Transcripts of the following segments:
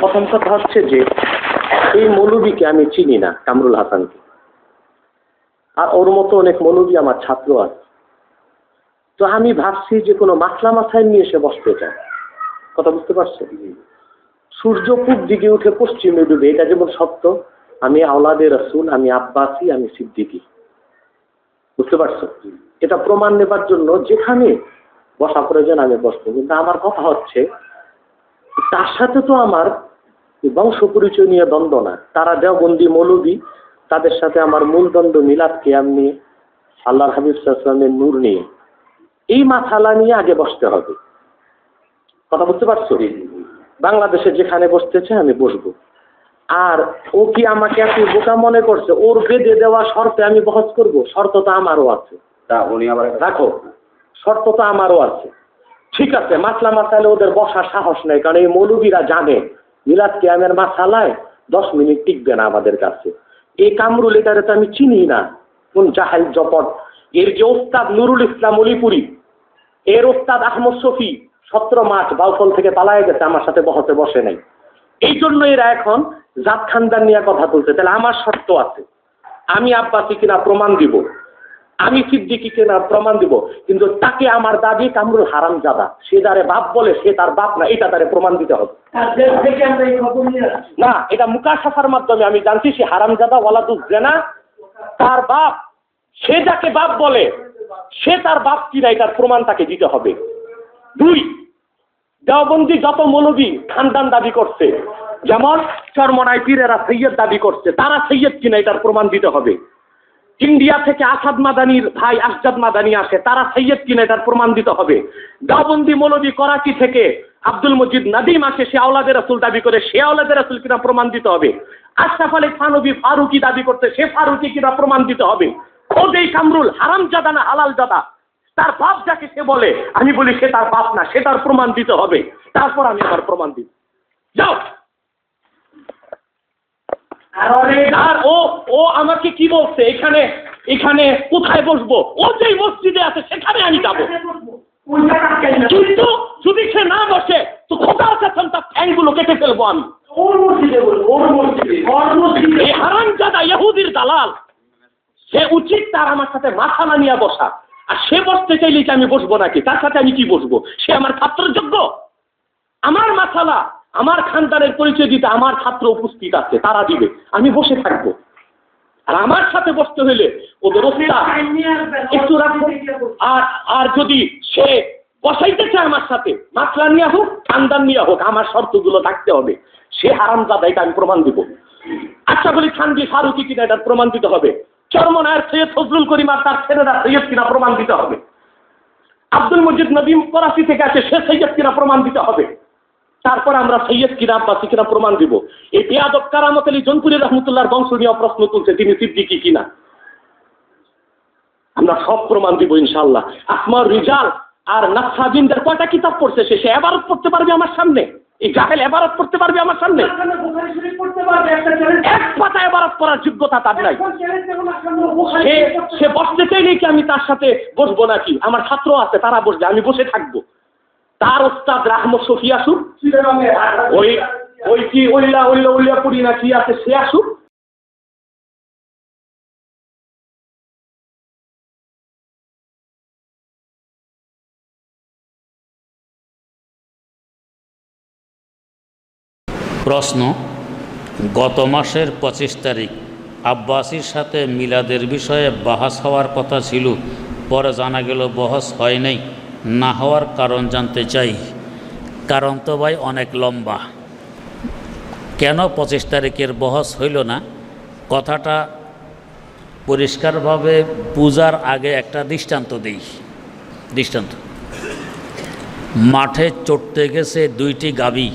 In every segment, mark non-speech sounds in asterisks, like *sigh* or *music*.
প্রথম কথা হচ্ছে যে এই মৌলবীকে আমি চিনি না কামরুল হাসানকে। আর ওর মতো অনেক মৌলবী আমার ছাত্র আছে। তো আমি ভাবছি যে কোনো মাসলা মাথায় নিয়ে এসে বসতে চায়। কথা বুঝতে পারছেন? সূর্য পূব দিকে উঠে পশ্চিমে ডুবে এটা যেমন সত্য আমি আওলাদে রসুল আমি আব্বাসি আমি সিদ্দিকি। বুঝতে পারছ এটা প্রমাণ নেবার জন্য যেখানে বসা প্রয়োজন আমি বসবো। কিন্তু আমার কথা হচ্ছে তার সাথে তো আমার বংশ পরিচয় নিয়ে দ্বন্দ্ব না। তারা দেওবন্দি মৌলবী তাদের সাথে আমার মূল দ্বন্দ্ব মিলাদ কেয়াম নিয়ে আল্লাহর হাবিব সাল্লামের নূর নিয়ে। এই মাথালা নিয়ে আগে বসতে হবে। কথা বুঝতে পারছ? বাংলাদেশে যেখানে বসতেছে আমি বসবো। আর ও কি আমাকে এত বোকা মনে করছে? ওর বেঁধে দেওয়া শর্তে আমি বহস করব? শর্ত তো আমারও আছে। তা উনি আবার রাখো। শর্ত তো আমারও আছে। ঠিক আছে মাসলা মাসালে ওদের বসার সাহস নেই, কারণ এই মৌলবীরা জানে। মিলাদ কিয়ামের মাসালায় দশ মিনিট টিকবে না আমাদের কাছে। এই কামরুল এটারে তো আমি চিনি না। কোন জাহেল জপট। এর যে ওস্তাদ নুরুল ইসলাম অলিপুরি, এর ওস্তাদ আহমদ শফি সতেরো মার্চ বাউফল থেকে পালায় গেছে, আমার সাথে বহতে বসে নাই। এই জন্য এরা এখন জাত খানদান নিয়ে কথা বলছে। তাহলে আমার শর্ত আছে। আমি আব্বাসি কিনা প্রমাণ দিব। আমি সিদ্দিকি কিনা প্রমাণ দিব কিন্তু তাকে আমার দাবি কামরুল হারাম জাদা। সে যারে বাপ বলে সে তার বাপ না এটা তারে প্রমাণ দিতে হবে। না এটা মুকাশাফার মাধ্যমে আমি জানছি সে হারামজাদা ওয়ালাদুজ জেনা তার বাপ সে যাকে বাপ বলে সে তার বাপ কিনা এটার প্রমাণ তাকে দিতে হবে। দুই দেওবন্দি যত মৌলবী খানদান দাবি করছে যেমন চরমনায় পীরেরা সৈয়দ দাবি করছে তারা সৈয়দ কিনা এটার প্রমাণ দিতে হবে। ইন্ডিয়া থেকে আসাদ মাদানির ভাই আসাদ মাদানি আসে, তারা সৈয়দ কিনা এটার প্রমাণ দিতে হবে। দেওবন্দি মৌলবী করাচি থেকে আব্দুল মজিদ নাদিম আসে, সে আওলাদের রাসুল দাবি করে, সে আওলাদের রাসুল কিনা প্রমাণ দিতে হবে। আশরাফ আলী ফানবি ফারুকি দাবি করতে, সে ফারুকি কিনা প্রমাণ দিতে হবে। যেই কামরুল হারাম জাদা না হালাল জাদা তার বাপ যাকে সে বলে, আমি বলি সে তার বাপ না, সে তার প্রমাণ দিতে হবে। তারপর আমি আমার প্রমাণ দিব। যাও। আর ও ও আমাকে কি বলছে? এখানে এখানে কোথায় বসবো? ও যেই মসজিদে আছে সেখানে আমি যাব। কিন্তু যদি সে না বসে তো তার ঠ্যাংগুলো কেটে ফেলব আমি। এই হারাম ইহুদির দালাল সে উচিত তার আমার সাথে মাথা না নিয়ে বসা। আর সে বসতে চাইলে আমি বসবো নাকি? তার সাথে আমি কি বসবো? সে আমার ছাত্রের যোগ্য আমার মাথালা আমার খানদানের পরিচয় দিতে আমার ছাত্র উপস্থিত আছে, তারা দিবে, আমি বসে থাকব। আর আমার সাথে বসতে হইলে ওদের একটু রাখব আর আর যদি সে বসাইতে চায় আমার সাথে মাসলা নিয়ে হোক, খানদান নিয়ে হোক, আমার শর্তগুলো থাকতে হবে। সে হারাম দাদা এটা আমি প্রমাণ দিব। আচ্ছা বলি, খানজি ফারুকি কিনা, এটার প্রমাণ দিতে হবে। চরমনায়ের সৈয়দ ফজলুল করিম আর তার ছেলেরা সৈয়দ কিনা, প্রমাণ দিতে হবে। আব্দুল মজিদ নদীম করাচি থেকে আছে, সে সৈয়দ কিনা, প্রমাণ দিতে হবে। তারপর আমরা সৈয়দ কিনা আব্বাসী কিনা প্রমাণ দিব। এই বেয়াদব কারামত আলী জনপুরি রহমতুল্লাহর বংশ নিয়ে প্রশ্ন তুলছে তিনি সিদ্দিকি কিনা? আমরা সব প্রমাণ দিব ইনশাল্লাহ আসমার রিজাল আর নাকসাবিনদের কয়টা কিতাব পড়ছে, সে সে পড়তে পারবে আমার সামনে? এই জাহেল এবারত পড়তে পারবে আমার সামনে? এক পাতা এবারত করার যোগ্যতা তার নাই। সে বসতে চাইলে কি আমি তার সাথে বসবো নাকি? আমার ছাত্র আছে, তারা বসবে, আমি বসে থাকব। তার ওস্তাদ রাহমত শফি আসুক। ওই ওই কি ওইলা ওইলা ওইলা করি না কি আছে সে আসুক। প্রশ্ন গত মাসের পঁচিশ তারিখ আব্বাসির সাথে মিলাদের বিষয়ে বাহাস হওয়ার কথা ছিল পরে জানা গেল বহস হয় নাই। না হওয়ার কারণ জানতে চাই। কারণ তো ভাই অনেক লম্বা। কেন পঁচিশ তারিখের বহস হইল না? কথাটা পরিষ্কারভাবে পূজার আগে একটা দৃষ্টান্ত দিই। দৃষ্টান্ত। মাঠে চড়তে গেছে দুইটি গাবি।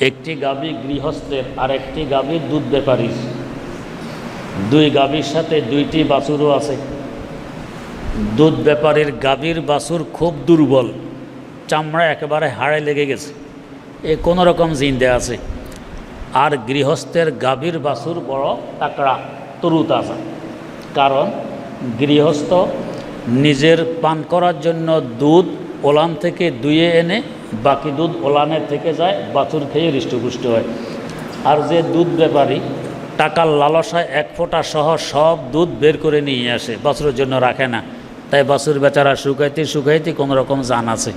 একটি গাবি গৃহস্থের আর একটি গাভী দুধ ব্যাপারীর। দুই গাবির সাথে দুইটি বাছুরও আছে। দুধ ব্যাপারীর গাভীর বাছুর খুব দুর্বল। চামড়া একেবারে হাড়ে লেগে গেছে। এ কোনো রকম জিন্দে আছে। আর গৃহস্থের গাভীর বাছুর বড় তাকড়া তরুতাজা কারণ গৃহস্থ নিজের পান করার জন্য দুধ ওলান থেকে দুয়ে এনে বাকি দুধ ওলানের থেকে যায়, বাছুর খেয়ে হৃষ্টপুষ্ট হয়। আর যে দুধ ব্যাপারী টাকার লালসায় এক ফোঁটা সহ সব দুধ বের করে নিয়ে আসে, বাছুরের জন্য রাখে না। তাই বাছুর বেচারা শুকাইতে শুকাইতে কোনো রকম জান আছে।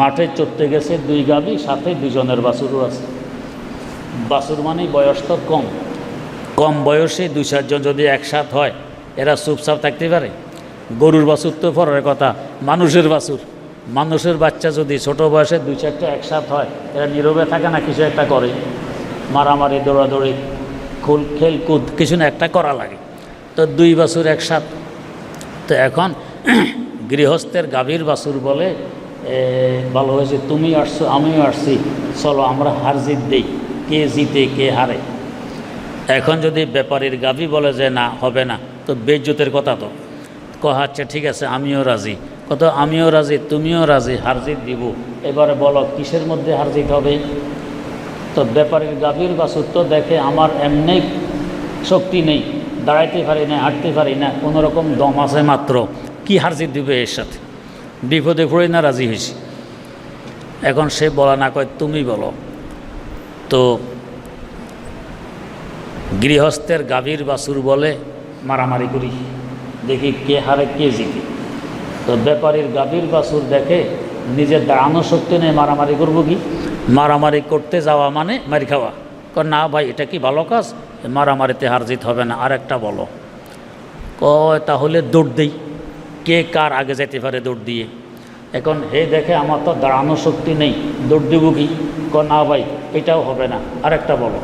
মাঠে চড়তে গেছে দুই গাবি সাথে দুজনের বাছুরও আছে। বাসুর মানেই বয়স তো কম। কম বয়সে দুই চারজন যদি একসাথ হয়, এরা চুপচাপ থাকতে পারে। গরুর বাছুর তো পরের কথা, মানুষের বাছুর মানুষের বাচ্চা যদি ছোট বয়সে দুই চারটা একসাথ হয়, এরা নীরবে থাকে না, কিছু একটা করে। মারামারি, দৌড়াদৌড়ি, খুল, খেলকুদ, কিছু না একটা করা লাগে। তো দুই বাছুর একসাথ তো এখন গৃহস্থের গাভীর বাসুর বলে ভালো হয়েছে তুমি আসছো, আমিও আসছি, চলো আমরা হার জিত দিই, কে জিতে, কে হারে। এখন যদি ব্যাপারীর গাভী বলে যে না, হবে না, তো বেজ্জতের কথা তো। কহা আচ্ছা ঠিক আছে, আমিও রাজি। কত আমিও রাজি, তুমিও রাজি হারজিত দিব। এবারে বলো, কিসের মধ্যে হারজিত হবে? তো ব্যাপারীর গাভীর বাসুর তো দেখে আমার এমনি শক্তি নেই। দাঁড়াইতে পারি না হাঁটতে পারি না কোনোরকম দম আছে মাত্র। কি হারজিত দিবে এর সাথে? বিপদে পড়ে না রাজি হয়েছি। এখন সে বলা না কয়, তুমি বলো। তো গৃহস্থের গাভীর বাছুর বলে, মারামারি করি, দেখি কে হারে, কে জিতে। তো ব্যাপারীর গাভীর বাসুর দেখে নিজের দাঁড়ানো শক্তি নিয়ে মারামারি করব কি? মারামারি করতে যাওয়া মানে মারি খাওয়া। না ভাই, এটা কি ভালো কাজ? মারামারিতে হার জিত হবে না। আর একটা বলো। কয়, তাহলে দৌড় দেই। কে কার আগে যেতে পারে দৌড় দিয়ে? এখন হে দেখে আমার তো দাঁড়ানো শক্তি নেই। দৌড় দেবো কি? ক না ভাই, এটাও হবে না। আর একটা বলো।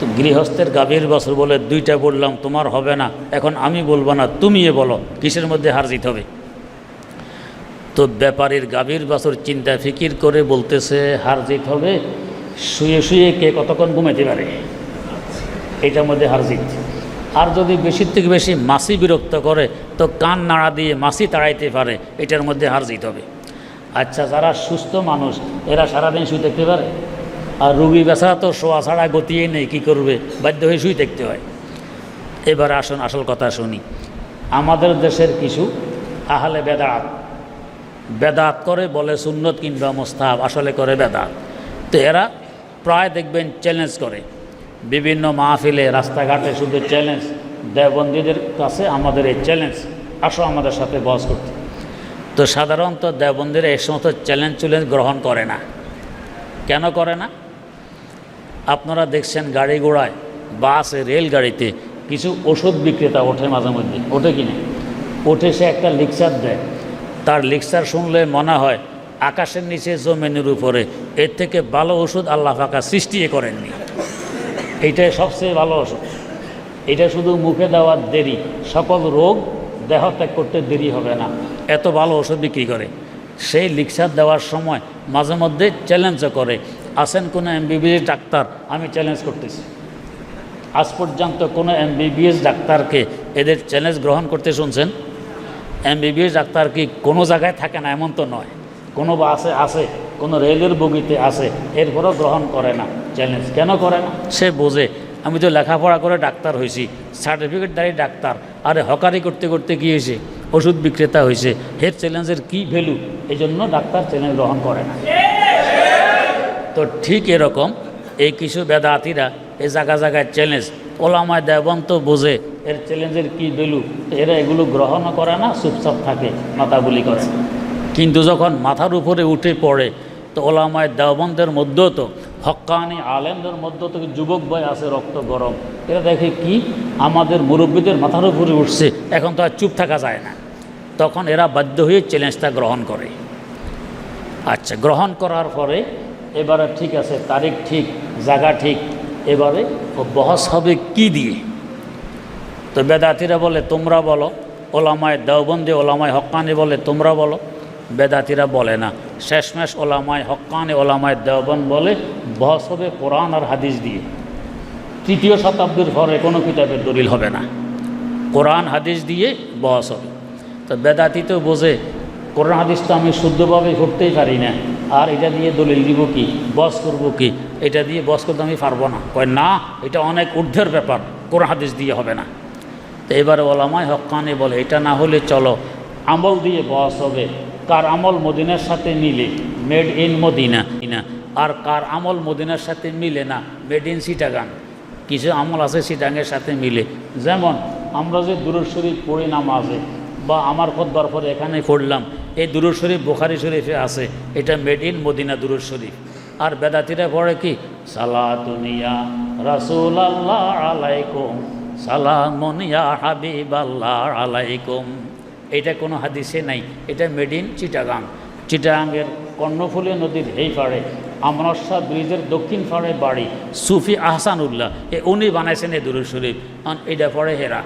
তো গৃহস্থের গাভীর বছর বলে দুইটা বললাম, তোমার হবে না। এখন আমি বলব না তুমি এ বলো, কিসের মধ্যে হার জিত হবে? তো ব্যাপারীর গাভীর বছর চিন্তা ফিকির করে বলতেছে হার জিত হবে শুয়ে শুয়ে কে কতক্ষণ ঘুমাইতে পারে? এটার মধ্যে হার জিত। আর যদি বেশির থেকে বেশি মাসি বিরক্ত করে, তো কান নাড়া দিয়ে মাসি তাড়াইতে পারে, এটার মধ্যে হার জিত হবে। আচ্ছা যারা সুস্থ মানুষ, এরা সারাদিন শুয়ে থাকতে পারে? আর রুগী বেচা তো শোয়া ছাড়া গতিয়ে নেই, কী করবে? বাধ্য হয়ে শুয়ে থাকতে হয়। এবার আসুন, আসল কথা শুনি। আমাদের দেশের কিছু আহলে বেদাত। বেদাত করে বলে সুন্নত কিংবা মোস্তাব আসলে করে বেদাত। তো এরা প্রায় দেখবেন চ্যালেঞ্জ করে। বিভিন্ন মাহফিলে, রাস্তাঘাটে শুধু চ্যালেঞ্জ দেওবন্দীদের কাছে আমাদের এই চ্যালেঞ্জ আসো আমাদের সাথে বস করতে। তো সাধারণত দেওবন্দিরা এই সমস্ত চ্যালেঞ্জ চ্যালেঞ্জ গ্রহণ করে না। কেন করে না? আপনারা দেখছেন গাড়ি ঘোড়ায় বাসে রেলগাড়িতে কিছু ওষুধ বিক্রেতা ওঠে মাঝে মধ্যে। ওঠে কিনে ওঠে সে একটা লিকচার দেয়। তার লিকচার শুনলে মনে হয় আকাশের নিচে, জমিনের উপরে। এর থেকে ভালো ওষুধ আল্লাহ ফাঁকা সৃষ্টি করেননি। এইটাই সবচেয়ে ভালো ওষুধ। এটা শুধু মুখে দেওয়ার দেরি। সকল রোগ দেহ ত্যাগ করতে দেরি হবে না। এত ভালো ওষুধ বিক্রি করে। সেই লিকচার দেওয়ার সময় মাঝে মধ্যে চ্যালেঞ্জও করে। আসেন কোনো এমবিবিএস ডাক্তার? আমি চ্যালেঞ্জ করতেছি। আজ পর্যন্ত কোনো এমবিবিএস ডাক্তারকে এদের চ্যালেঞ্জ গ্রহণ করতে শুনছেন? এমবিবিএস ডাক্তার কি কোনো জায়গায় থাকে না? এমন তো নয়। কোনো বাসে আসে কোনো রেলের বগিতে আসে এরপরও গ্রহণ করে না চ্যালেঞ্জ কেন করে না? সে বোঝে, আমি তো লেখাপড়া করে ডাক্তার হয়েছি সার্টিফিকেট দাঁড়িয়ে ডাক্তার, আরে হকারি করতে করতে কী হয়েছে? ওষুধ বিক্রেতা হয়েছে হের চ্যালেঞ্জের কী ভ্যালু এই জন্য ডাক্তার চ্যালেঞ্জ গ্রহণ করে না। তো ঠিক এরকম, এই কিছু বেদাতিরা এই জায়গা জায়গায় চ্যালেঞ্জ ওলামায় দেবন্ত বোঝে, এর চ্যালেঞ্জের কী ভ্যালু এরা এগুলো গ্রহণও করে না, চুপচাপ থাকে মাথা বলি করে। কিন্তু যখন মাথার উপরে উঠে পড়ে, তো ওলামায় দেওবন্দের মধ্যেও তো, হক্কানি আলেমদের মধ্যেও তো যুবক বয় আছে, রক্ত গরম। এরা দেখে কি? আমাদের মুরব্বীদের মাথার উপরে উঠছে, এখন তো আর চুপ থাকা যায় না। তখন এরা বাধ্য হয়ে চ্যালেঞ্জটা গ্রহণ করে। আচ্ছা গ্রহণ করার পরে এবারে ঠিক আছে, তারিখ ঠিক, জায়গা ঠিক, এবারে ও বহস হবে কি দিয়ে? তো বেদাতিরা বলে, তোমরা বলো, ওলামায় দেওবন্দি, ওলামায় হক্কানি বলে, তোমরা বলো। বেদাতিরা বলে না। শেষমেশ ওলামায় হক্কানি ওলামায় দেওবন বলে বহস হবে কোরআন আর হাদিস দিয়ে। তৃতীয় শতাব্দীর পরে কোনো কিতাবের দলিল হবে না। কোরআন, হাদিস দিয়ে বহস হবে তো বেদাতি তো বোঝে, কোরআন, হাদিস তো আমি শুদ্ধভাবে করতেই পারি না। আর এটা দিয়ে দলিল দিব কি? বস করব কি? এটা দিয়ে বস করতে আমি পারব না। কয়, না, এটা অনেক ঊর্ধ্বের ব্যাপার। কোরআন, হাদিস দিয়ে হবে না। তো এবারে ওলামায় হকানে বলে, এটা না হলে চলো, আমল দিয়ে বস হবে কার আমল মদিনার সাথে মিলে? Made in Medina. আর কার আমল মদিনার সাথে মিলে না? মেড ইন সিটাগান কিছু আমল আছে সিটাঙ্গের সাথে মিলে। যেমন, আমরা যে দুরুদ শরীফ পড়ি নামাজে, বা আমার খোদ্বার পরে এখানে পড়লাম, এই দুরুদ শরীফ বোখারি শরীফে আছে। এটা মেড ইন মদিনা দুরুদ শরীফ। আর বেদাতিরা পড়ে কি? সালাতুনিয়া রাসুল আল্লাহ আলাইকুম। সালামনিয়া হাবিব আল্লাহ আলাইকুম। এটা কোনো হাদিসে নাই। এটা মেড ইন চিটাগাং চিটাগাংয়ের কর্ণফুলী নদীর এই পাড়ে, আমরসা ব্রিজের দক্ষিণ পাড়ে বাড়ি, সুফি আহসানুল্লাহ। এ উনি বানাইছেন এই দুরুদ শরীফ। কারণ এটা পড়ে হেরা।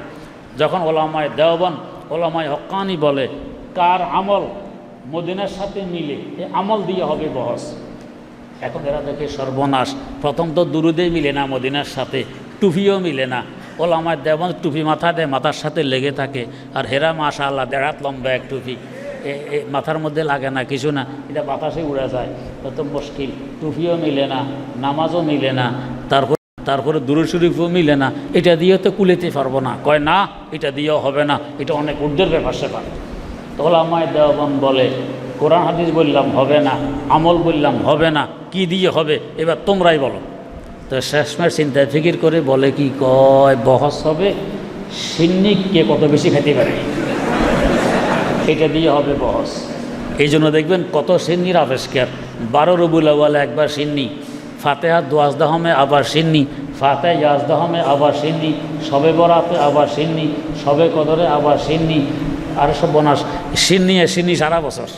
যখন ওলামায় দেওবন ওলামায় হক্কানি বলে, কার আমল মদিনার সাথে মিলে? এ আমল দিয়ে হবে বহস। এখন এরা দেখে সর্বনাশ। প্রথম তো দুরুদেই মিলে না মদিনার সাথে টুপিও মিলে না। ওলামায় দেবন টুপি মাথা দেয়, মাথার সাথে লেগে থাকে। আর হেরা মাশা আল্লাহ দেড়াত লম্বা এক টুপি। মাথার মধ্যে লাগে না, কিছু না। এটা বাতাসে উড়ে যায়। তত মুশকিল, টুপিও মিলে না, নামাজও মিলে না, তারপর, তারপরে দূরে শরীফও মিলে না। এটা দিয়েও তো কুলেতে পারব না। কয়, না, এটা দিয়েও হবে না। এটা অনেক ঊর্ধ্বের ব্যাপার সেপার তোলামায় দেওয়াবন বলে, কোরআন হাদিস বললাম হবে না, আমল বললাম হবে না। কি দিয়ে হবে? এবার তোমরাই বলো। তো শেষমের চিন্তায় ফিকির করে বলে কি, কয়, বহস হবে সিন্নিক কে কত বেশি খেতে পারে? এটা দিয়ে হবে বহস। এই জন্য দেখবেন কত সিন্নির আবিষ্কার বারো রবুল আওয়ালে একবার সিন্নি, ফাতেহা দোয়াজদাহমে আবার সিন্নি ফাতে ইয়াজদাহমে আবার সিন্নি, সবে বরাতে আবার সিন্নি, সবে কদরে আবার সিন্নি, আর সব বনাস। সিন্নি সিন্নি সারা বছর।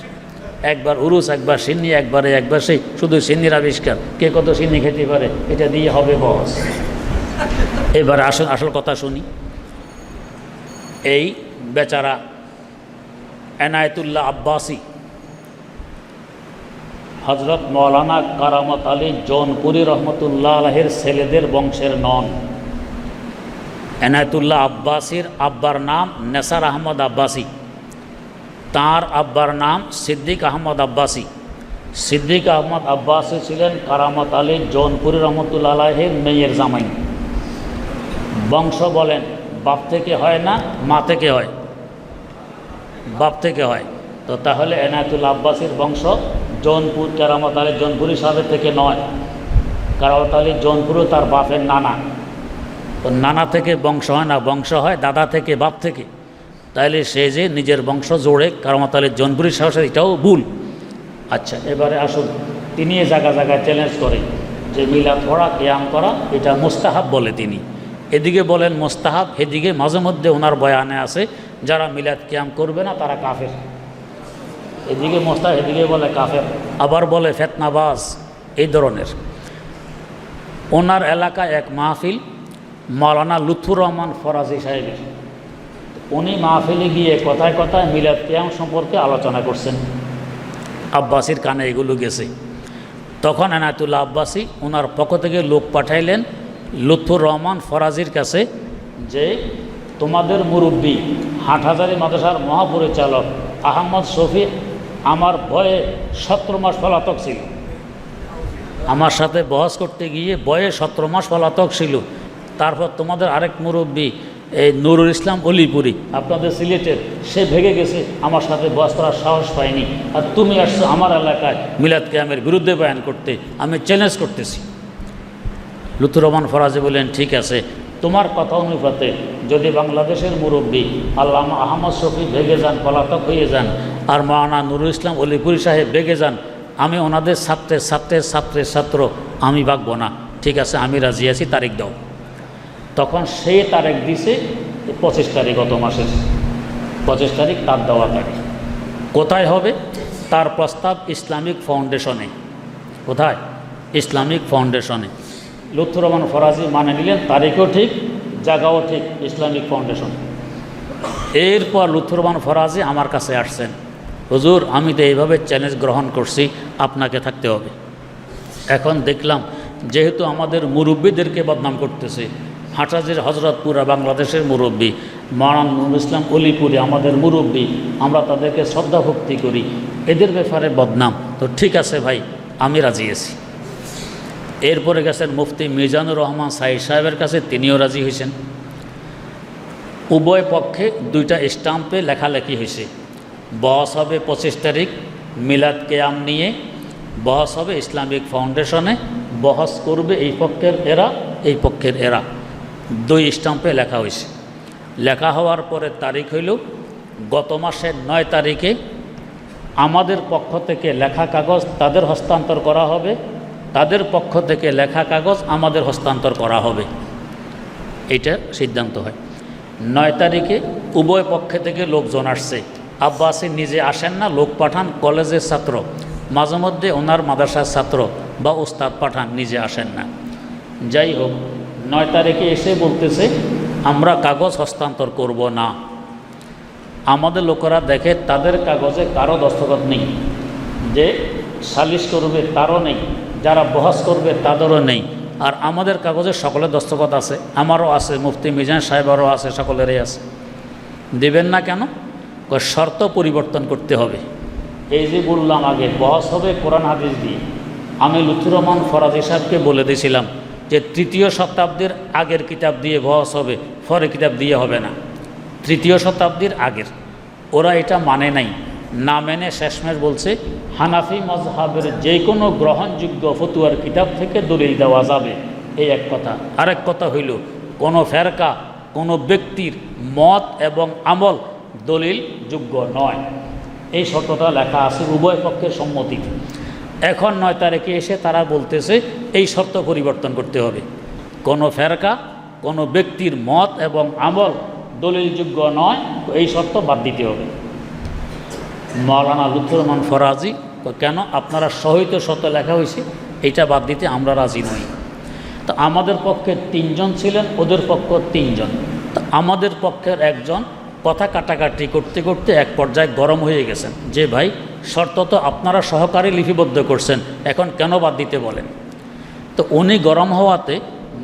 একবার উরুস, একবার সিন্নি, একবারে একবার সেই, শুধু সিন্নির আবিষ্কার। কে কত সিন্নি খেতে পারে, এটা দিয়ে হবে বস। এবার আসল আসল কথা শুনি। এই বেচারা এনায়েতুল্লাহ আব্বাসী হজরত মৌলানা কারামত আলী জৌনপুরি রহমতুল্লাহ আলহের ছেলেদের বংশের নন। এনায়তুল্লাহ আব্বাসীর আব্বার নাম নেসার আহমদ আব্বাসী। তার আব্বার নাম সিদ্দিক আহমদ আব্বাসী। সিদ্দিক আহমদ আব্বাসী ছিলেন কারামত আলী জৌনপুরি রহমতুল্লাহ আলহের মেয়ের জামাই। বংশ বলেন, বাপ থেকে হয় না, মা থেকে হয়। বাপ থেকে হয়। তো তাহলে এনায়তুল আব্বাসীর বংশ জৌনপুর, কেরামত আলী জৌনপুরি সাহেবের থেকে নয়। কারামত আলী জৌনপুরও তার বাপের নানা। তো নানা থেকে বংশ হয় না, বংশ হয় দাদা থেকে, বাপ থেকে। তাইলে সে যে নিজের বংশ জোড়ে কারামত আলী জৌনপুরি সাহেব এটাও ভুল। আচ্ছা এবারে আসুন। তিনি জায়গা জায়গায় চ্যালেঞ্জ করে যে মিলাদ পড়া ক্যাম করা, এটা মোস্তাহাব বলে তিনি। এদিকে বলেন মোস্তাহাব, এদিকে মাঝে মধ্যে ওনার বয়ানে আছে, যারা মিলাদ ক্যাম করবে না, তারা কাফের। এদিকে মোস্তাহ এদিকে বলে কাফের। আবার বলে ফেতনাবাজ, এই ধরনের। ওনার এলাকায় এক মাহফিল মৌলানা লুৎফুর রহমান ফরাজি সাহেবের। উনি মাহফিলে গিয়ে কথায় কথায় মিলাদ ক্যাম সম্পর্কে আলোচনা করছেন। আব্বাসির কানে এগুলো গেছে। তখন এনায়তুল্লাহ আব্বাসি ওনার পক্ষ থেকে লোক পাঠাইলেন লুৎফুর রহমান ফরাজির কাছে যে, তোমাদের মুরব্বী হাটহাজারি মাদ্রাসার মহাপরিচালক আহমদ শফি আমার ভয়ে সতেরো মাস পলাতক ছিল। আমার সাথে বহস করতে গিয়ে বয়ে সতেরো মাস পলাতক ছিল। তারপর তোমাদের আরেক মুরব্বী এই নুরুল ইসলাম অলিপুরি, আপনাদের সিলেটের, সে ভেগে গেছে, আমার সাথে বস করার সাহস পায়নি। আর তুমি আসছো আমার এলাকায় মিলাদ ক্যামের বিরুদ্ধে বয়ান করতে, আমি চ্যালেঞ্জ করতেছি। লুথুর রহমান ফরাজি বললেন ঠিক আছে, তোমার কথা অনুপাতে যদি বাংলাদেশের মুরব্বী আল্লামা আহমদ শফি ভেগে যান, পলাতক হয়ে যান, আর মাওলানা নুরুল ইসলাম অলিপুরি সাহেব ভেগে যান, আমি ওনাদের ছাত্রের ছাত্রের ছাত্রের ছাত্র, আমি ভাগবো না। ঠিক আছে, আমি রাজি আছি, তারিখ দাও। তখন সে তারিখ দিছে পঁচিশ তারিখ গত মাসের। পঁচিশ তারিখ তার দেওয়া তারিখ। কোথায় হবে? তার প্রস্তাব ইসলামিক ফাউন্ডেশনে। কোথায়? ইসলামিক ফাউন্ডেশনে। লুৎফুর রহমান ফরাজি মানে নিলেন তারিখও ঠিক, জায়গাও ঠিক, ইসলামিক ফাউন্ডেশন। এরপর লুৎফুর রহমান ফরাজি আমার কাছে আসছেন। হুজুর, আমি তো এইভাবে চ্যালেঞ্জ গ্রহণ করছি, আপনাকে থাকতে হবে। এখন দেখলাম, যেহেতু আমাদের মুরব্বীদেরকে বদনাম করতেছে হাটাজের হজরতপুরা বাংলাদেশের মুরব্বী, মারান নুরুল ইসলাম অলিপুরে আমাদের মুরব্বী, আমরা তাদেরকে শ্রদ্ধাভক্তি করি। এদের ব্যাপারে বদনাম। তো ঠিক আছে ভাই, আমি রাজি আছি। এরপরে গেছেন মুফতি মিজানুর রহমান সাহিদ সাহেবের কাছে, তিনিও রাজি হয়েছেন। উভয় পক্ষে দুইটা স্টাম্পে লেখালেখি হয়েছে। বহস হবে পঁচিশ তারিখ, মিলাদ কেয়াম নিয়ে। বহস হবে ইসলামিক ফাউন্ডেশনে। বহস করবে এই পক্ষের এরা, এই পক্ষের এরা। দুই স্টাম্পে লেখা হয়েছে। লেখা হওয়ার পরে তারিখ হইল গত মাসের নয় তারিখে। আমাদের পক্ষ থেকে লেখা কাগজ তাদের হস্তান্তর করা হবে। তাদের পক্ষ থেকে লেখা কাগজ আমাদের হস্তান্তর করা হবে। এটা সিদ্ধান্ত হয়। নয় তারিখে উভয় পক্ষে থেকে লোকজন আসছে। আব্বাসী নিজে আসেন না, লোক পাঠান, কলেজের ছাত্র। মাঝে মধ্যে ওনার মাদ্রাসার ছাত্র বা উস্তাদ পাঠান, নিজে আসেন না। যাই হোক নয় তারিখে এসে বলতেছে, আমরা কাগজ হস্তান্তর করব না। আমাদের লোকেরা দেখে তাদের কাগজে কারও দস্তখত নেই, যে সালিশ করবে তারও নেই, যারা বহস করবে তাদেরও নেই। আর আমাদের কাগজে সকলের দস্তখত আছে, আমারও আছে, মুফতি মিজান সাহেবারও আছে, সকলেরই আছে। দেবেন না কেন? শর্ত পরিবর্তন করতে হবে। এই যে বললাম আগে, বহস হবে কোরআন হাদিস দিয়ে। আমি লুথুর রহমান ফরাজি সাহেবকে বলে দিয়েছিলাম যে তৃতীয় শতাব্দীর আগের কিতাব দিয়ে বহস হবে পরে কিতাব দিয়ে হবে না। তৃতীয় শতাব্দীর আগের। ওরা এটা মানে নাই। না মেনে শেষমেশ বলছে, হানাফি মজহাবের যে কোনো গ্রহণযোগ্য ফতুয়ার কিতাব থেকে দলিল দেওয়া যাবে। এই এক কথা। আরেক কথা হইল, কোনো ফেরকা, কোনো ব্যক্তির মত এবং আমল দলিল যোগ্য নয়। এই শর্তটা লেখা আছে উভয় পক্ষের সম্মতি এখন নয় তারিখে এসে তারা বলতেছে এই শর্ত পরিবর্তন করতে হবে। কোনো ফেরকা, কোনো ব্যক্তির মত এবং আমল দলিলযোগ্য নয়, এই শর্ত বাদ দিতে হবে। মৌলানা লুৎফুর রহমান ফরাজি তো কেন? আপনারা সহিত শর্ত লেখা হয়েছে এটা বাদ দিতে আমরা রাজি নই। তো আমাদের পক্ষে তিনজন ছিলেন, ওদের পক্ষ তিনজন। তো আমাদের পক্ষের একজন কথা কাটাকাটি করতে করতে এক পর্যায়ে গরম হয়ে গেছেন। যে ভাই, শর্ত তো আপনারা সহকারে লিপিবদ্ধ করছেন, এখন কেন বাদ দিতে বলেন? তো উনি গরম হওয়াতে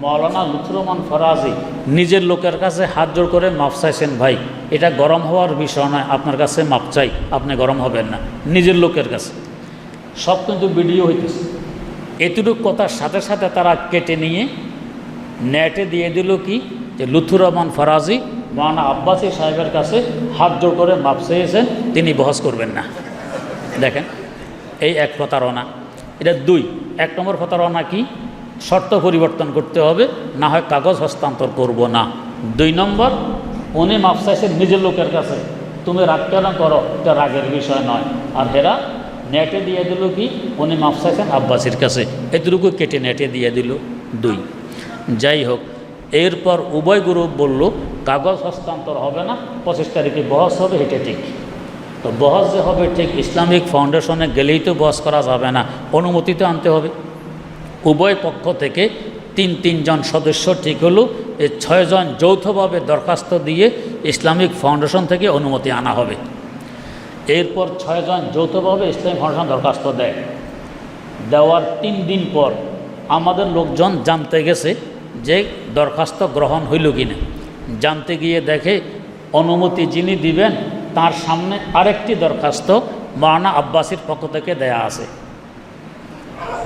মৌলানা লুথুর রহমান ফরাজি নিজের লোকের কাছে হাত জোর করে মাপ চাইছেন, ভাই, এটা গরম হওয়ার বিষয় নয়, আপনার কাছে মাপ চাই, আপনি গরম হবেন না, নিজের লোকের কাছে। সব কিন্তু ভিডিও হইতেছে। এতটুক কথার সাথে সাথে তারা কেটে নিয়ে নেটে দিয়ে দিল কি, যে লুথুর রহমান ফরাজি মৌলানা আব্বাসী সাহেবের কাছে হাত জোর করে মাপ চেয়েছেন, তিনি বহস করবেন না। দেখেন, এই এক প্রতারণা। এটা দুই। এক নম্বর প্রতারণা কি শর্ত পরিবর্তন করতে হবে, না হয় কাগজ হস্তান্তর করব না। দুই নম্বর, উনি চাইছেন নিজের লোকের কাছে, তুমি রাগ কেন করো? এটা রাগের বিষয় নয়। আর হেরা, নেটে দিয়ে দিল কি? উনি মাপ চাইছেন আব্বাসির কাছে, এতটুকু কেটে নেটে দিয়ে দিল। দুই, যাই হোক, এরপর উভয় গ্রুপ বলল, কাগজ হস্তান্তর হবে না, পঁচিশ তারিখে বহস হবে হেঁটে ঠিক। তো বহস যে হবে, ঠিক ইসলামিক ফাউন্ডেশনে গেলেই তো বহস করা যাবে না, অনুমতি তো আনতে হবে। উভয় পক্ষ থেকে তিন, তিনজন সদস্য ঠিক হলো এই ছয়জন যৌথভাবে দরখাস্ত দিয়ে ইসলামিক ফাউন্ডেশন থেকে অনুমতি আনা হবে। এরপর ছয়জন যৌথভাবে ইসলামিক ফাউন্ডেশন দরখাস্ত দেয়। দেওয়ার তিন দিন পর আমাদের লোকজন জানতে গেছে যে দরখাস্ত গ্রহণ হইল কি না জানতে গিয়ে দেখে অনুমতি যিনি দিবেন তার সামনে আরেকটি দরখাস্ত মাওলানা আব্বাসির পক্ষ থেকে দেয়া আছে।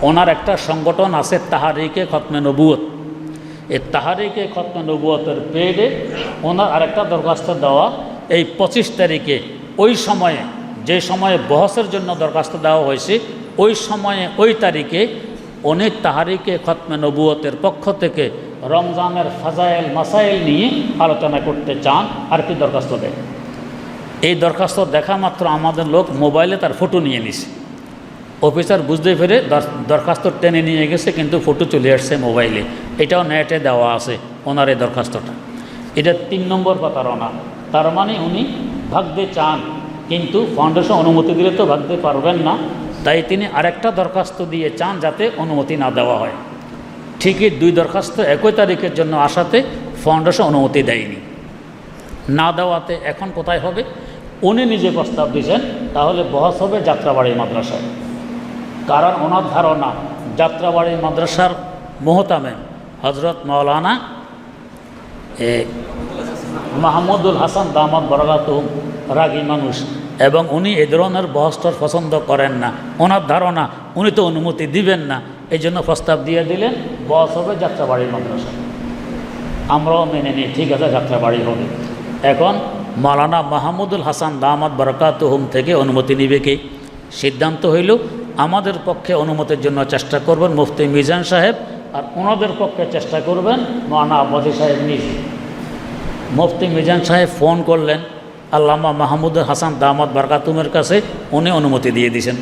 ওনার একটা সংগঠন আছে তাহারিকে খতমে নবুয়ত। এই তাহারিকে খতমে নবুয়তের পেডে ওনার আরেকটা দরখাস্ত দেওয়া এই পঁচিশ তারিখে। ওই সময়ে, যে সময়ে বহসের জন্য দরখাস্ত দেওয়া হয়েছে, ওই সময়ে ওই তারিখে উনি তাহারিকে খতমে নবুয়তের পক্ষ থেকে রমজানের ফাজাইল মাসাইল নিয়ে আলোচনা করতে চান আর কি দরখাস্ত দেয়। এই দরখাস্ত দেখা মাত্র আমাদের লোক মোবাইলে তার ফটো নিয়ে নিছে। অফিসার বুঝতে পেরে দর- দরখাস্ত টেনে নিয়ে গেছে, কিন্তু ফটো চলে আসছে মোবাইলে। এটাও নেটে দেওয়া আছে ওনার এই দরখাস্তটা। এটা তিন নম্বর প্রতারণা তার মানে উনি ভাগতে চান, কিন্তু ফাউন্ডেশন অনুমতি দিলে তো ভাগতে পারবেন না। তাই তিনি আরেকটা দরখাস্ত দিয়ে চান যাতে অনুমতি না দেওয়া হয়। ঠিকই দুই দরখাস্ত একই তারিখের জন্য আসাতে ফাউন্ডেশন অনুমতি দেয়নি। না দেওয়াতে এখন কোথায় হবে? উনি নিজে প্রস্তাব দিয়েছেন, তাহলে বহস হবে যাত্রাবাড়ি মাদ্রাসায়। কারণ ওনার ধারণা, যাত্রাবাড়ি মাদ্রাসার মোহতামেম হজরত মৌলানা এ মাহমুদুল হাসান দামাদ বরগাত রাগী মানুষ এবং উনি এ ধরনের বহস্তর পছন্দ করেন না। ওনার ধারণা, উনি তো অনুমতি দিবেন না। এই জন্য প্রস্তাব দিয়ে দিলেন বস হবে যাত্রাবাড়ির মাদ্রাসা আমরাও মেনে নিই, ঠিক আছে, যাত্রাবাড়ি হবে। এখন মালানা মাহমুদুল হাসান দামাদ বরকাত হোম থেকে অনুমতি নিবে কে? সিদ্ধান্ত হইল, আমাদের পক্ষে অনুমতির জন্য চেষ্টা করবেন মুফতি মিজান সাহেব, আর ওনাদের পক্ষে চেষ্টা করবেন মানা আব্বাসী সাহেব নিজে। মুফতি মিজান সাহেব ফোন করলেন, আল্লামা মাহমুদুল হাসান দামাদ বারকাতুমের কাছে, উনি অনুমতি দিয়ে দিয়েছেন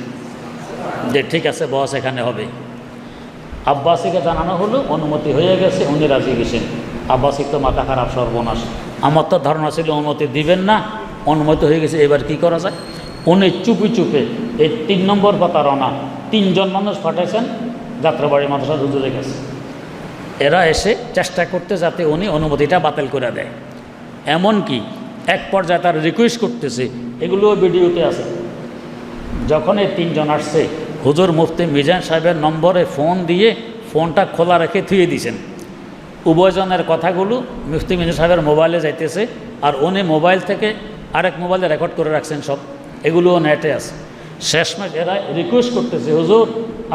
যে ঠিক আছে বস, এখানে হবে। আব্বাসীকে জানানো হলো, অনুমতি হয়ে গেছে, উনি রাজি গেছেন আব্বাসিক তো মাথা খারাপ সর্বনাশ। আমার তো ধারণা ছিল অনুমতি দিবেন না, অনুমতি হয়ে গেছে, এবার কি করা যায়? উনি চুপি চুপে এই তিন নম্বর প্রতারণা তিনজন মানুষ পাঠাইছেন, যাত্রাবাড়ি মাদ্রাসা হুজুরে গেছে এরা এসে চেষ্টা করতে যাতে উনি অনুমতিটা বাতিল করে দেয়। এমনকি এক পর্যায়ে তার রিকোয়েস্ট করতেছে এগুলোও ভিডিওতে আছে। যখন এই তিনজন আসছে, হুজুর মুফতি মিজান সাহেবের নম্বরে ফোন দিয়ে ফোনটা খোলা রেখে থুয়ে দিয়েছেন। উভয়জনের কথাগুলো মুফতি মিজান সাহেবের মোবাইলে যাইতেছে আর উনি মোবাইল থেকে আরেক মোবাইলে রেকর্ড করে রাখছেন সব। এগুলোও নেটে আছে। শেষমেশ এরা রিকোয়েস্ট করতেছে, হুজুর,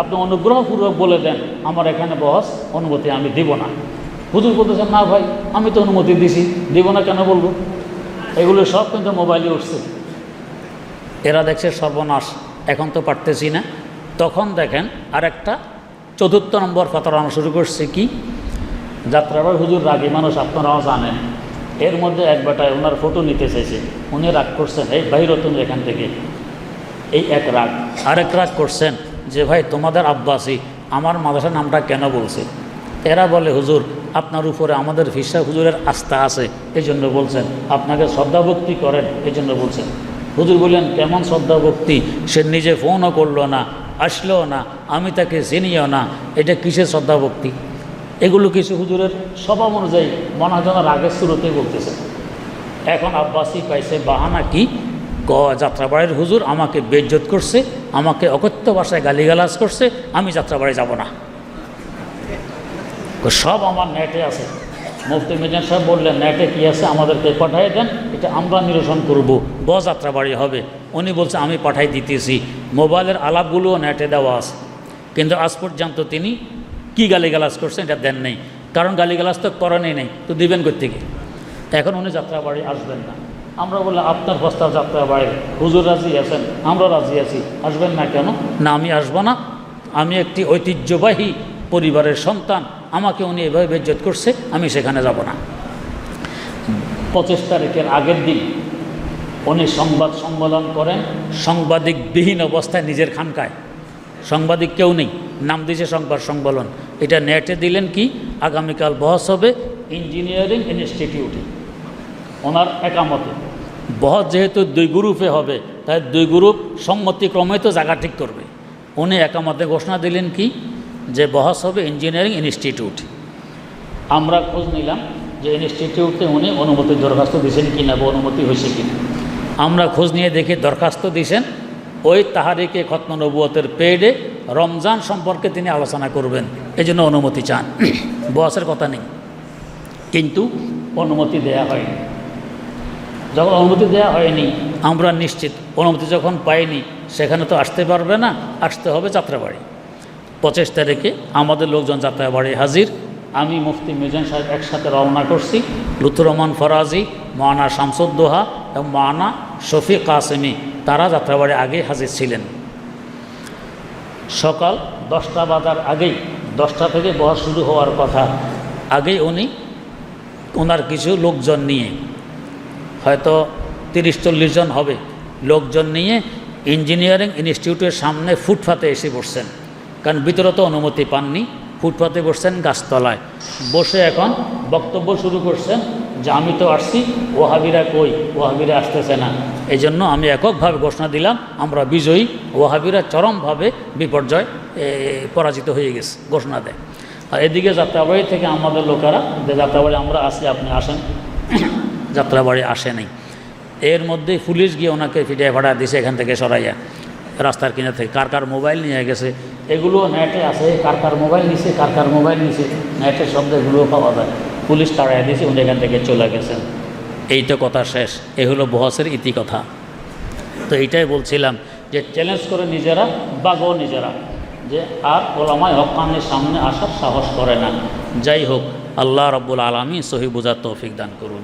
আপনি অনুগ্রহপূর্বক বলে দেন, আমার এখানে বহস অনুমতি আমি দিব না। হুজুর বলতেছেন, না ভাই, আমি তো অনুমতি দিছি, দিব না কেন বলব? এগুলো সব কিন্তু মোবাইলে উঠছে। এরা দেখছে সর্বনাশ, এখন তো পারতেছি না। তখন দেখেন আরেকটা চতুর্থ নম্বর প্রতারণা শুরু করছে কি? যাত্রাবাই হুজুর রাগী মানুষ আপনারাও জানেন। এর মধ্যে এক বেটায় ওনার ফটো নিতে চাইছে। উনি রাগ করছেন এই বাইর তুমি এখান থেকে? এই এক রাগ। আরেক রাগ করছেন যে, ভাই, তোমাদের আব্বাসি আমার মাদ্রাসার নামটা কেন বলছে? এরা বলে, হুজুর, আপনার উপরে আমাদের ফিসা হুজুরের আস্থা আছে। এই জন্য বলছেন, আপনাকে শ্রদ্ধাভক্তি করেন। এই জন্য বলছেন। হুজুর বললেন, কেমন শ্রদ্ধাভক্তি সে নিজে ফোনও করল না, আসলো না, আমি তাকে চিনিও না। এটা কিসের শ্রদ্ধাভক্তি এগুলো কিছু হুজুরের স্বভাব অনুযায়ী মনাজনের আগের শুরুতেই বলতেছে। এখন আব্বাসি পাইছে বাহানা কি? ক, যাত্রাবাড়ির হুজুর আমাকে বেজ্জত করছে, আমাকে অকথ্য ভাষায় গালিগালাজ করছে, আমি যাত্রাবাড়ি যাব না। সব আমার নেটে আছে। মুফতি মিজান সাহেব বললেন, নেটে কি আছে? আমাদেরকে পাঠিয়ে দেন, এটা আমরা নিরসন করব। ব, যাত্রাবাড়ি হবে। উনি বলছে, আমি পাঠাই দিতেছি। মোবাইলের আলাপগুলোও নেটে দেওয়া আছে। কিন্তু আজ পর্যন্ত তিনি কি গালিগালাজ করছেন এটা দেন নেই। কারণ গালিগালাজ তো করেনই নেই, তো দিবেন কোথেকে এখন উনি যাত্রাবাড়ি আসবেন না। আমরা বললাম, আপনার প্রস্তাব যাত্রাবাড়ি হুজুর রাজি আছেন, আমরা রাজি আছি। আসবেন না কেন? না, আমি আসব না। আমি একটি ঐতিহ্যবাহী পরিবারের সন্তান। আমাকে উনি এভাবে বেজ্জত করছে, আমি সেখানে যাব না। পঁচিশ তারিখের আগের দিন উনি সংবাদ সম্মেলন করেন। সাংবাদিকবিহীন অবস্থায় নিজের খানকায়। সাংবাদিক কেউ নেই। নাম দিয়েছে সংবাদ সম্মেলন। এটা নেটে দিলেন কি? আগামীকাল বহস হবে ইঞ্জিনিয়ারিং ইনস্টিটিউটে ওনার একামতে। বহস যেহেতু দুই গ্রুপে হবে, তাই দুই গ্রুপ সম্মতিক্রমে তো জায়গা ঠিক করবে। উনি একামতে ঘোষণা দিলেন কি? যে বহস হবে ইঞ্জিনিয়ারিং ইনস্টিটিউট আমরা খোঁজ নিলাম যে ইনস্টিটিউটে উনি অনুমতির দরখাস্ত দিয়েছেন কি না বা অনুমতি হয়েছে কি না আমরা খোঁজ নিয়ে দেখি দরখাস্ত দিয়েছেন। ওই তাহারিকে খতম নবুয়তের পেডে রমজান সম্পর্কে তিনি আলোচনা করবেন। এই জন্য অনুমতি চান। *clears throat* বসের কথা নেই। কিন্তু অনুমতি দেয়া হয়নি। যখন অনুমতি দেওয়া হয়নি, আমরা নিশ্চিত, অনুমতি যখন পাইনি, সেখানে তো আসতে পারবে না, আসতে হবে যাত্রাবাড়ি। পঁচিশ তারিখে আমাদের লোকজন যাত্রাবাড়ি হাজির। আমি, মুফতি মিজান সাহেব একসাথে রওনা করছি। লুথুর রহমান ফরাজি মানা শামসুদ্দোহা এবং মানা শফিক কাসেমি তারা যাত্রাবাড়ি আগে হাজির ছিলেন। সকাল দশটা বাজার আগেই, দশটা থেকে বহস শুরু হওয়ার কথা। আগেই উনি ওনার কিছু লোকজন নিয়ে, হয়তো তিরিশ চল্লিশ জন হবে, লোকজন নিয়ে ইঞ্জিনিয়ারিং ইনস্টিটিউটের সামনে ফুটপাতে এসে বসছেন। কারণ ভিতরে তো অনুমতি পাননি, ফুটপাতে বসছেন গাছতলায়। বসে এখন বক্তব্য শুরু করছেন যে আমি তো আসছি ওহাবিরা কই? ওহাবিরা আসতেছে না। এই জন্য আমি এককভাবে ঘোষণা দিলাম, আমরা বিজয়ী। ওহাবিরা চরমভাবে বিপর্যয় পরাজিত হয়ে গেছে ঘোষণা দেয়। আর এদিকে যাত্রাবাড়ি থেকে আমাদের লোকেরা, যে যাত্রাবাড়ি আমরা আসি আপনি আসেন। যাত্রাবাড়ি আসে নাই। এর মধ্যে পুলিশ গিয়ে ওনাকে ফিটিয়ে ভাড়া দিছে এখান থেকে সরাইয়া, রাস্তার কিনার থেকে। কার কার মোবাইল নিয়ে গেছে, এগুলো নেটে আছে। কার কার মোবাইল নিছে, কার কার মোবাইল নিছে, নেটের শব্দ এগুলোও পাওয়া যায়। পুলিশ তাড়াই দিয়েছে, উনি এখান থেকে চলে গেছেন। এই তো কথা শেষ। এ হলো বহসের ইতি কথা। তো এইটাই বলছিলাম যে চ্যালেঞ্জ করে নিজেরা বাগো নিজেরা, যে আর ওলামায় হকানের সামনে আসার সাহস করে না। যাই হোক, আল্লাহ রব্বুল আলমী সহি বুঝার তৌফিক দান করুন।